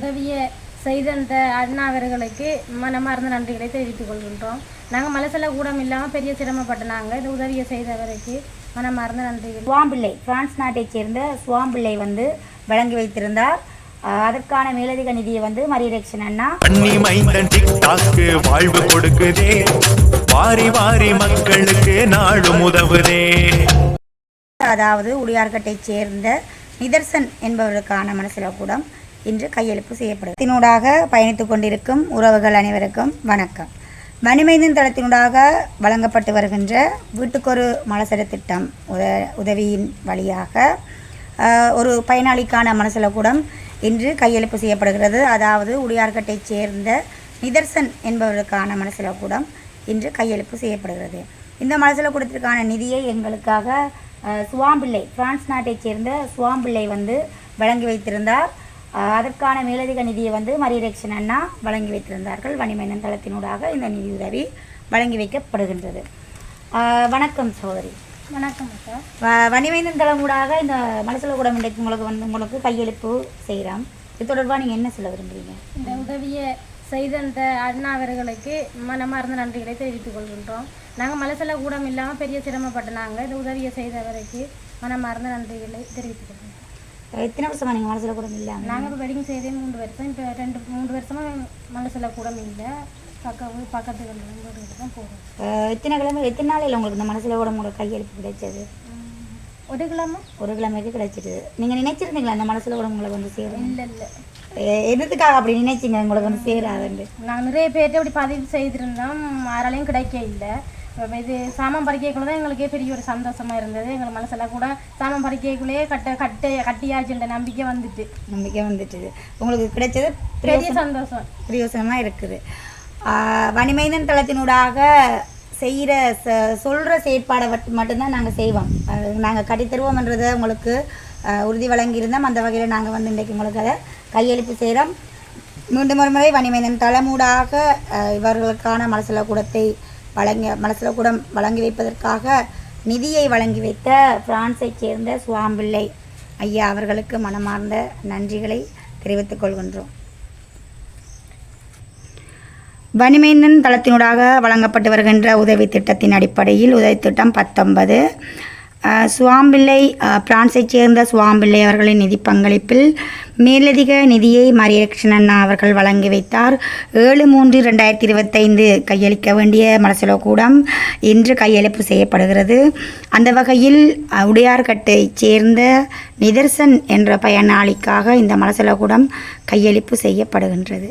உதவியை செய்த அந்த அண்ணா அவர்களுக்கு மனமார்ந்த நன்றிகளை தெரிவித்துக் கொள்கின்றோம். நாங்கள் மலசல கூடம் இல்லாமல் பெரிய சிரமப்பட்டனாங்க இந்த உதவியை செய்தவருக்கு மனமார்ந்த நன்றிகள். சுவாம்பிள்ளை பிரான்ஸ் நாட்டைச் சேர்ந்த சுவாம்பிள்ளை வந்து வழங்கி வைத்திருந்தார். அதற்கான மேலதிக நிதியை வந்து மரியரக்ஷன் அண்ணா. அண்ணி மைந்தன் டிக்டாக்கு வாழ்வு கொடுக்குதே. வாரி வாரி மக்களுக்கு நாடும் உதவுதே. அதாவது உடையார்கட்டைச் சேர்ந்த நிதர்சன் என்பவருக்கான மனசில கூடம் இன்று கையெழுப்பு செய்யப்படும் இதனூடாக பயணித்துக் கொண்டிருக்கும் உறவுகள் அனைவருக்கும் வணக்கம். மணிமைந்தன் தளத்தினூடாக வழங்கப்பட்டு வருகின்ற வீட்டுக்கொரு மலசர திட்டம் உத உதவியின் வழியாக ஒரு பயனாளிக்கான மனசில கூடம் இன்று கையெழுப்பு செய்யப்படுகிறது. அதாவது உடையார்கட்டைச் சேர்ந்த நிதர்சன் என்பவருக்கான மனசில கூடம் இன்று கையெழுப்பு செய்யப்படுகிறது. இந்த மலசல கூடத்திற்கான நிதியை எங்களுக்காக அஹ், சுவாம்பிள்ளை பிரான்ஸ் நாட்டைச் சேர்ந்த சுவாம்பிள்ளை வந்து வழங்கி வைத்திருந்தார். அதற்கான மேலதிக நிதியை வந்து மரியரக்ஷன் அண்ணா வழங்கி வைத்திருந்தார்கள். வணிமேனன் தளத்தினூடாக இந்த நிதியுதவி வழங்கி வைக்கப்படுகின்றது. வணக்கம் சகோதரி. வணக்கம் அக்கா. வ- வணிவேந்தன் தளமூடாக இந்த மலசல கூடம் இன்றைக்கு உங்களுக்கு வந்து உங்களுக்கு கையெழுப்பு செய்கிறோம் இது தொடர்பாக நீங்கள் என்ன சொல்ல விரும்புகிறீங்க இந்த உதவியை செய்த அந்த அண்ணா அவர்களுக்கு மனமார்ந்த நன்றிகளை தெரிவித்துக் கொள்கின்றோம். நாங்கள் மலசல கூடம் இல்லாமல் பெரிய சிரமப்பட்டனாங்க இந்த உதவியை செய்தவருக்கு மனமார்ந்த நன்றிகளை தெரிவித்துக் கொள்கின்றோம் எத்தனை வருஷமா நீங்கள் மலசல கூடம் இல்லாமல் நாங்கள் இப்போ வெட்டிங் செய்தே மூன்று வருஷம். இப்போ ரெண்டு மூன்று வருஷமாக மனசில் கூட இல்லை பக்கம் பக்கத்துக்கு தான் போகிறோம் எத்தனை கிழமை எத்தனை நாளையில் உங்களுக்கு இந்த மனசில் கூட உங்களுக்கு கையெழுப்பு கிடைச்சது? ஒரு கிழமை. ஒரு கிழமைக்கு கிடைச்சிட்டு நீங்கள் நினைச்சிருந்தீங்களா அந்த மனசில் கூட உங்களுக்கு வந்து சேரும் இல்லை இல்லை. எதுக்காக அப்படி நினைச்சிங்க உங்களுக்கு வந்து சேராதுண்டு நாங்கள் நிறைய பேர்ட்ட இப்படி பதிவு செய்திருந்தோம் யாராலையும் கிடைக்க இல்லை. இது சாமான் பறிக்கைக்குள்ள தான் எங்களுக்கே பெரிய ஒரு சந்தோஷமா இருந்தது. எங்கள் மனசெல்லாம் கூட சாமான் பறிக்கைக்குள்ளேயே கட்ட கட்ட கட்டியாச்சுன்ற நம்பிக்கை வந்துட்டு. நம்பிக்கை வந்துட்டுது. உங்களுக்கு கிடைச்சது பெரிய சந்தோஷம். பிரயோசனமாக இருக்குது. ஆஹ் வனிமைந்தன் தளத்தினூடாக செய்கிற ச சொல்கிற செயற்பாடை மட்டும்தான் நாங்கள் செய்வோம். நாங்கள் கட்டித்தருவோம்ன்றதை உங்களுக்கு உறுதி வழங்கியிருந்தோம். அந்த வகையில் நாங்கள் வந்து இன்றைக்கு உங்களுக்கு அதை கையெழுப்பு செய்கிறோம் மீண்டும் ஒரு முறை வனிமைந்தன் தளமூடாக ஆஹ் இவர்களுக்கான மலசல கூடத்தை வழங்கி மனசில் கூட வழங்கி வைப்பதற்காக நிதியை வழங்கி வைத்த பிரான்ஸைச் சேர்ந்த சுவாம்பிள்ளை ஐயா அவர்களுக்கு மனமார்ந்த நன்றிகளை தெரிவித்துக் கொள்கின்றோம். வனிமேந்தன் தளத்தினூடாக வழங்கப்பட்டு வருகின்ற உதவி திட்டத்தின் அடிப்படையில் உதவி திட்டம் பத்தொன்பது. சுவாம்பிள்ளை அஹ், பிரான்ஸைச் சேர்ந்த சுவாம்பிள்ளை அவர்களின் நிதி பங்களிப்பில் மேலதிக நிதியை மரியலட்சுமணன் அண்ணா அவர்கள் வழங்கி வைத்தார். ஏழு மூன்று ரெண்டாயிரத்தி இருபத்தைந்து கையளிக்க வேண்டிய மலசலோ கூடம் இன்று கையளிப்பு செய்யப்படுகிறது. அந்த வகையில் உடையார்கட்டை உடையார்கட்டைச் சேர்ந்த நிதர்சன் என்ற பயனாளிக்காக இந்த மலசலோ கூடம் கையளிப்பு செய்யப்படுகின்றது.